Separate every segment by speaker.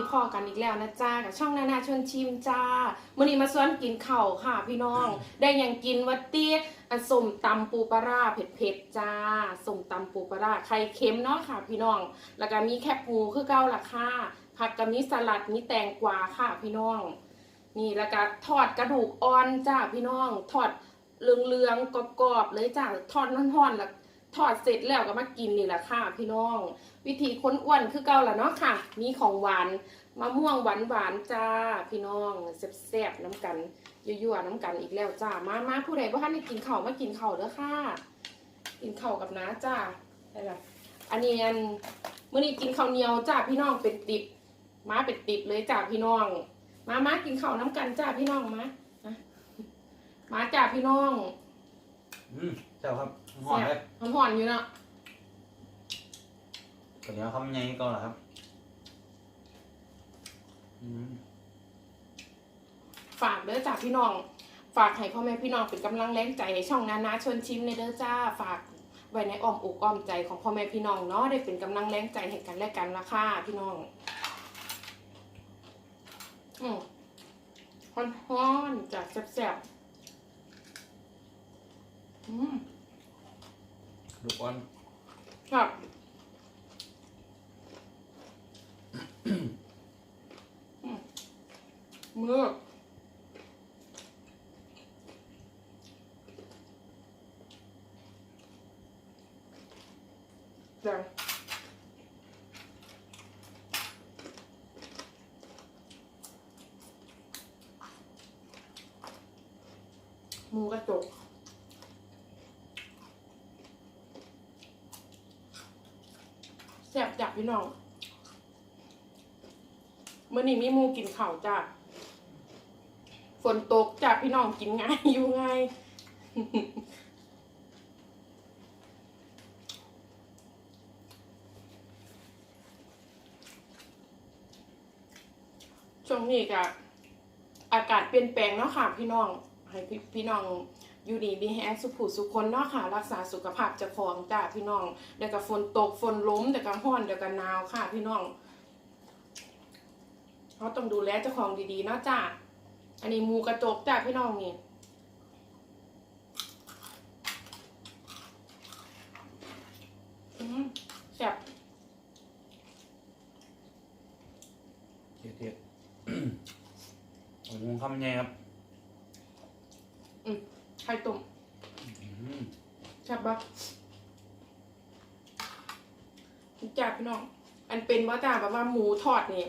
Speaker 1: นี้พ่อกันอีกแล้วนะจ้ากับช่องนานาชวนชิมจ้ามื่อนี้มาสวนกินข้าวค่ะพี่น้อง ได้หยังกินวัตเตี้ยอันส้มตำปูปลาร้าเผ็ดๆจ้าส้มตำปูปลาร้าไข่เค็มเนาะค่ะ พี่น้อง แล้วก็มีแคบหมูคือเก้าล่ะค่ะผักกับมีสลัดมีแตงกวาค่ะพี่น้อง นี่แล้วก็ทอดกระดูกอ่อนจ้าพี่น้อง ทอดเหลืองๆกรอบๆเลยจ้าทอดร้อนๆแล้ว ทอดเสร็จแล้วก็มากินนี่แหละค่ะพี่น้อง วิธีค้นอ้วนคือเก่าละเนาะค่ะ มีของหวานมะม่วงหวานหวานจ้า พี่น้องแซ่บๆน้ำกันยั่วๆน้ำกันอีกแล้วจ้ามามาผู้ใดบ่ทันได้กินเข้ามากินเข้าเด้อค่ะ กินเข้ากับน้าจ้าได้ละอันนี้อันมื้อนี้กินข้าวเหนียวจ้าพี่น้องเป็นติบมาเป็นติบเลยจ้าพี่น้อง มามากินข้าวน้ำกันจ้าพี่น้องมามามาจ้าพี่น้อง
Speaker 2: อืมเจ้าครับ หอมเลย
Speaker 1: แซ่บหอนๆอยู่เนาะ
Speaker 2: เดี๋ยวคำยังก่อนเหรอครับอืม
Speaker 1: ฝากเด้อจ้าพี่น้อง ฝากให้พ่อแม่พี่น้องเป็นกำลังแรงใจให้ช่องนานาชวนชิมในเด้อจ้า ฝากไว้ในอ้อมอกอ้อมใจของพ่อแม่พี่น้องเนาะได้เป็นกำลังแรงใจให้กันและกันละค่ะพี่น้อง อืมฮ้อนๆจากแซ่บๆอืม
Speaker 2: ลูกอ่อน
Speaker 1: ครับอืมมือจังหมูกระจก แซ่บจับพี่น้องเมื่อนี้มีมูกินข้าวจ้าฝนตกจ้าพี่น้องกินง่ายอยู่ง่ายช่วงนี้ก็อากาศเปลี่ยนแปลงเนาะค่ะพี่น้อง ให้พี่พี่น้อง อยู่ดีมีแฮงสุขุสุขคนเนาะค่ะ รักษาสุขภาพเจะของจ้าพี่น้องเดี๋ยวก็ฝนตกฝนล้มเดี๋ยวก็ร้อนเดี๋ยวก็หนาวค่ะพี่น้องเขาต้องดูแลเจ้าของดีๆเนาะจ้าอันนี้หมูกระจกจ้าพี่น้องนี่อืมแซ่บ
Speaker 2: เทียดเทียดผมคงคำยังครับ
Speaker 1: ไข่ต้ม
Speaker 2: อืม
Speaker 1: แซ่บปะจ้าพี่น้อง อันเป็นว่าจ้าแบบว่าหมูทอดนี่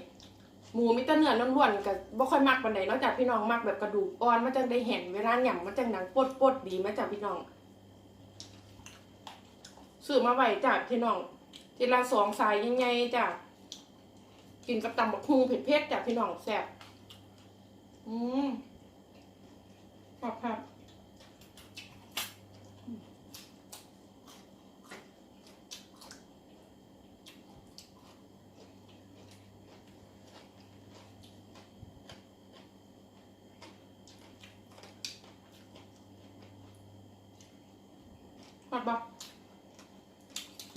Speaker 1: หมูมิตรเนื้อล้วนๆกับบ่ค่อยมักปานใดเนาะจ้าพี่น้องมักแบบกระดูกอ่อนมันจังได้เห็นเวลาหย่ำมันจังหนังปดปดๆดีไหมจ้าพี่น้องซื้อมาไว้จ้าพี่น้องทีละสองสายยังไงจ้ากินกับตำบักฮูเผ็ดๆจ้าพี่น้องแซ่บอืมครับครับ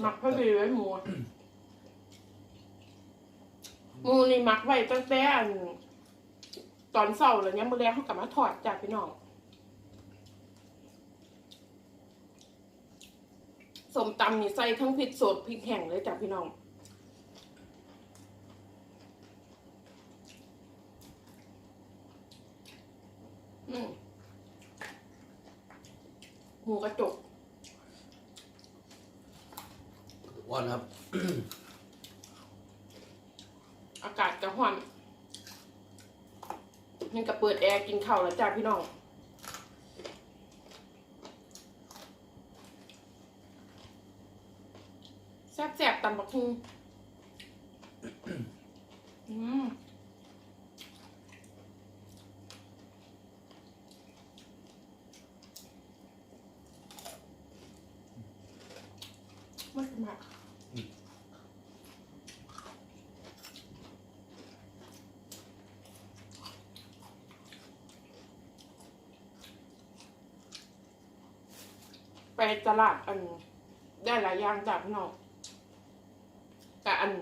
Speaker 1: มักพอดีไว้หมูอะหมูนี่มักไว้ตั้งแต่อันตอนเศร้าแล้วเนี่ยมือแรกเขากลับมาถอดจากพี่น้องสมตำนี่ใส่ทั้งพริกสดพริกแห้งเลยจ้ะพี่น้องอืมหมูกระจก
Speaker 2: อ่อนครับ
Speaker 1: อากาศกระหอนนี่ก็เปิดแอร์กินข้าวแล้วจ้าพี่น้องแซ่บๆตำบักฮูอืมมากมาก ไปตลาดอัน ได้หลายอย่างจากพี่น้องแต่อัน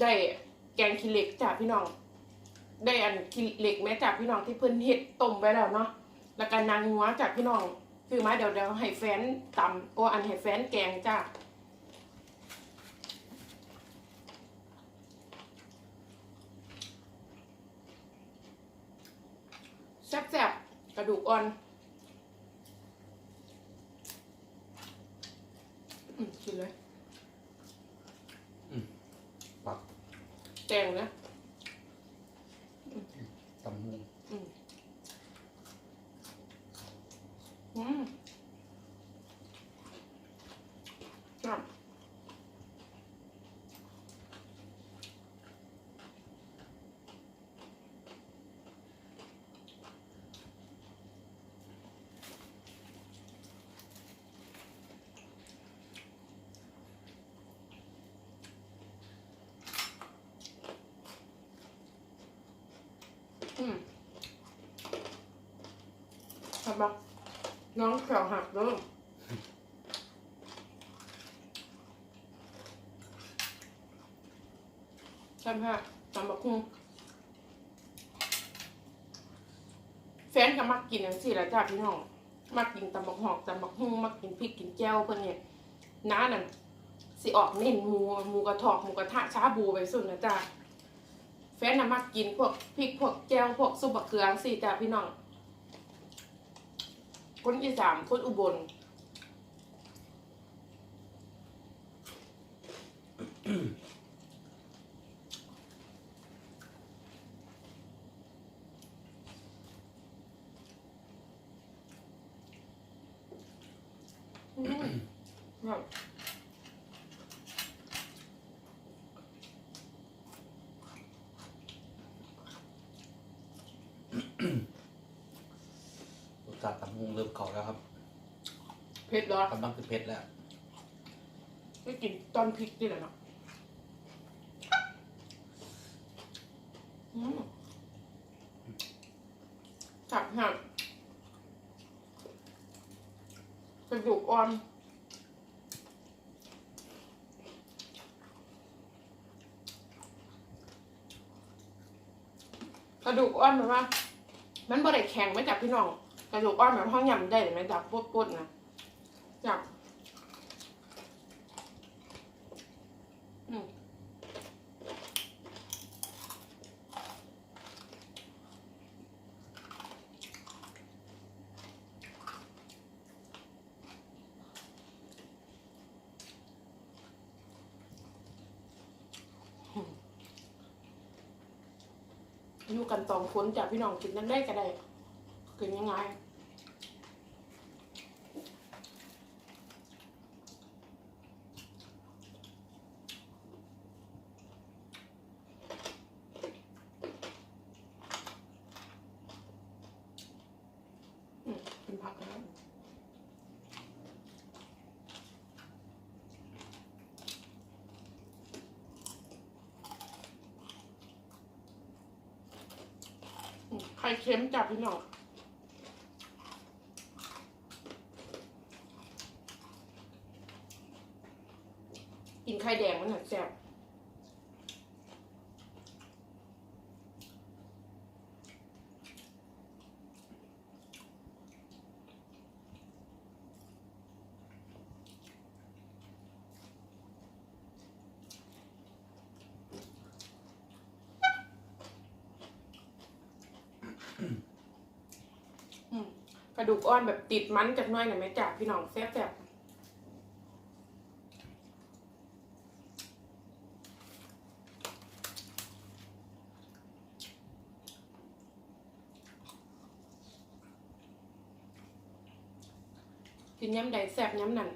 Speaker 1: ได้แกงขี้เหล็กจ้ะพี่น้อง ได้อันขี้เหล็กแม่จ้ะพี่น้องที่เพิ่นเฮ็ดต้มไว้แล้วเนาะแล้วก็นางงัวจ้ะพี่น้องคือมาเดี๋ยวเดี๋ยวให้แฟนตำโอ้อันให้แฟนแกงจ้ะแซ่บๆ กระดูกอ่อนอืมกินเลย
Speaker 2: ปัก
Speaker 1: แตงนะ
Speaker 2: ตำมุง
Speaker 1: อืมอืมครับ อืมทำปะน้องแขวหักเด้อใช่ไหมฮะตำบักหุ่งแฟนก็มักกินอย่างสี่แหละจ้าพี่น้องมักกินตำบักหอกตำบักหุ่งมักกินพริกกินแจ่วเพิ่นเนี่ยน้านั่นสิออกเน้นหมูหมูกระทอกหมูกระทะชาบูไปสุดนะจ้า แฟนน่ะมักกินพวกพริกพวกแจ่วพวกซุปบะเขือสี่จ้าพี่น้อง คนอีสานคนอุบลอืมครับ
Speaker 2: รสชาติตำมุงเริ่มเข้าแล้วครับ
Speaker 1: เผ็ดเหรอกำ
Speaker 2: ลังคือเผ็ดแล้ว
Speaker 1: ไม่กินตอนพริกนี่แหละเนาะอืมจับหักกระดูกอ่อน กระดูกอ่อนแบบว่า มันบริแข็งไม่จับพี่น้องกระดูกอ้อนแบบห้องยำได้ไหมจับปุ๊ดๆนะจับ อยู่กันสองคนจากพี่น้องกินนั่นได้ก็ได้กินยังไงอืมเป็นผักนะอืมไข่ เค็มจับพี่น้องกินไข่แดงมันหนักแซ่บอืม กระดูกอ่อนแบบติดมันจากหน้อยหน่อยไหมจากพี่น้องแซ่บแซ่บกินย้ำใดแซ่บย้ำนั่น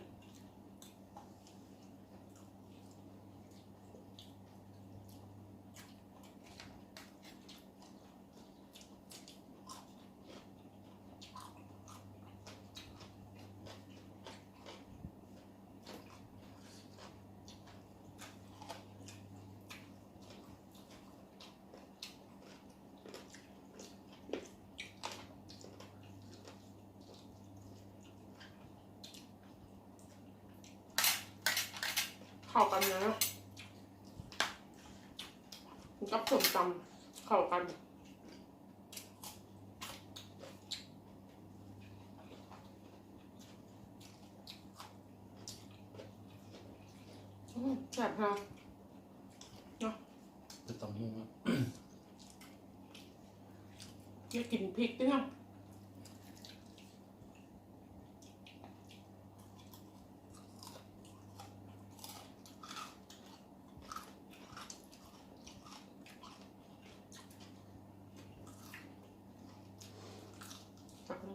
Speaker 1: เข้ากันนะกับส้มตำเข้ากันอืมแซ่บค่ะเนาะ
Speaker 2: จะต้องมุ่งครับ
Speaker 1: อยากกินพริกด้วย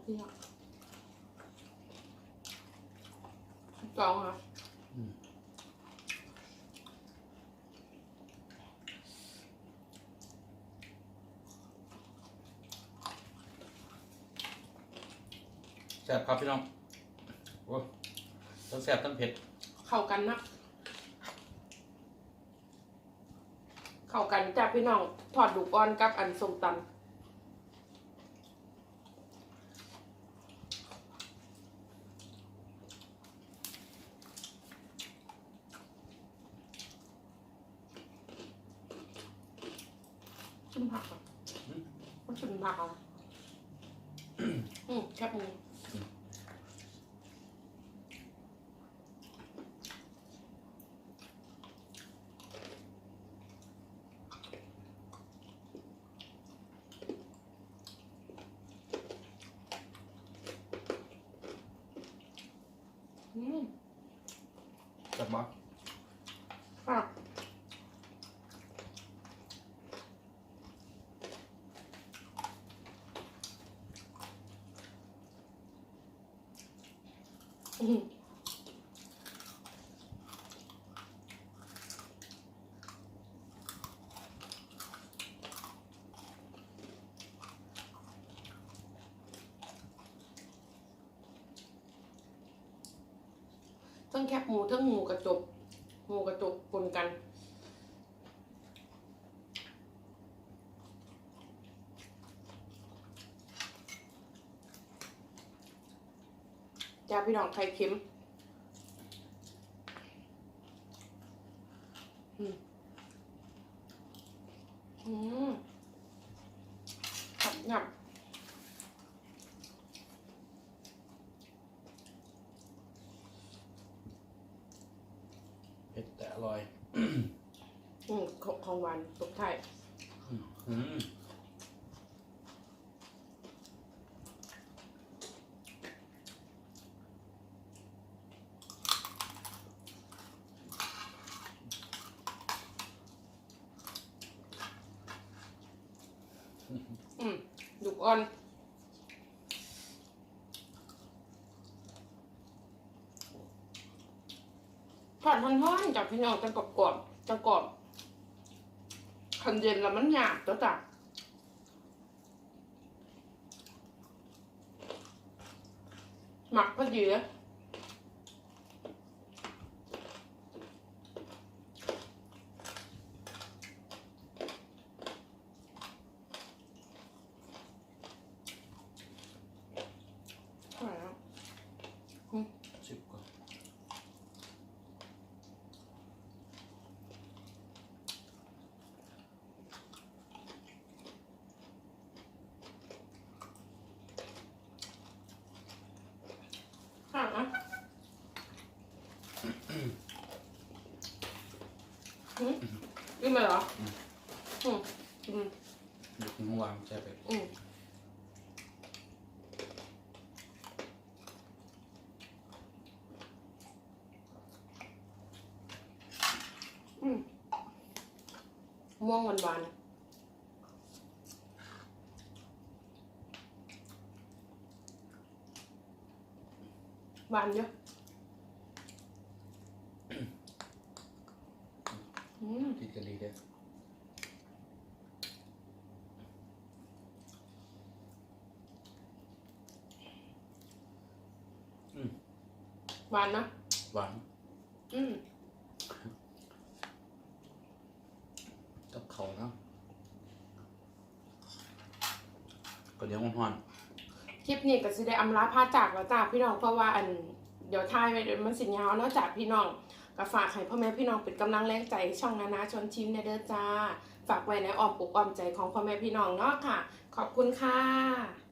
Speaker 1: นะจับน้ำพริกอะกองค่ะ
Speaker 2: อืมแซ่บครับพี่น้องโอ้ทั้งแซ่บทั้งเผ็ด
Speaker 1: เข้ากันนะเข้ากันจ้าพี่น้อง ถอดดูกอ่อนกับอันส้มตำชิมผักก่อน มันชิมผักอะอืมแคบหมู อืม
Speaker 2: แซ่บมาก
Speaker 1: ค่ะอืม ทั้งแคบหมูทั้งหมูกระจกหมูกระจกปนกัน จ้าพี่น้องไข่เค็มอืมอืมขับหยับ
Speaker 2: เผ็ดแต่อร่อย
Speaker 1: อืมของของหวานตกไทาย
Speaker 2: อืม
Speaker 1: อืมดุกอ่อน ทอดท้อนๆจากพี่น้องจะกรอบๆจะกรอบคันเย็นแล้วมันหยาบตัวจ้ะหมักพอดีเลยเท่าไหร่แล้ว
Speaker 2: ชิบก่อน
Speaker 1: เท่าไหร่นะ หืมกินไปเหรอ อืมอืม
Speaker 2: เดี๋ยวกินข้างวางแซ่บไป
Speaker 1: อืมอืมม่วงหวานหวานๆหวานเยอะอืม
Speaker 2: กินกันดีเด้อ
Speaker 1: หวานนะ
Speaker 2: หวาน
Speaker 1: อืม
Speaker 2: กับเขาวนะก็เดี๋ยวห้อน
Speaker 1: คลิปนี้ก็สิได้อำลาพาจากแล้วจ้าพี่น้องเพราะว่าอันเดี๋ยวทายไปเดี๋ยวมันสิยาวเนาะจากพี่น้องก็ฝากให้พ่อแม่พี่น้องเป็นกำลังแรงใจให้ช่องนานาชวนชิมในเด้อจ้า ฝากไว้ในอ้อมอกอ้อมใจของพ่อแม่พี่น้องเนาะค่ะ ขอบคุณค่ะ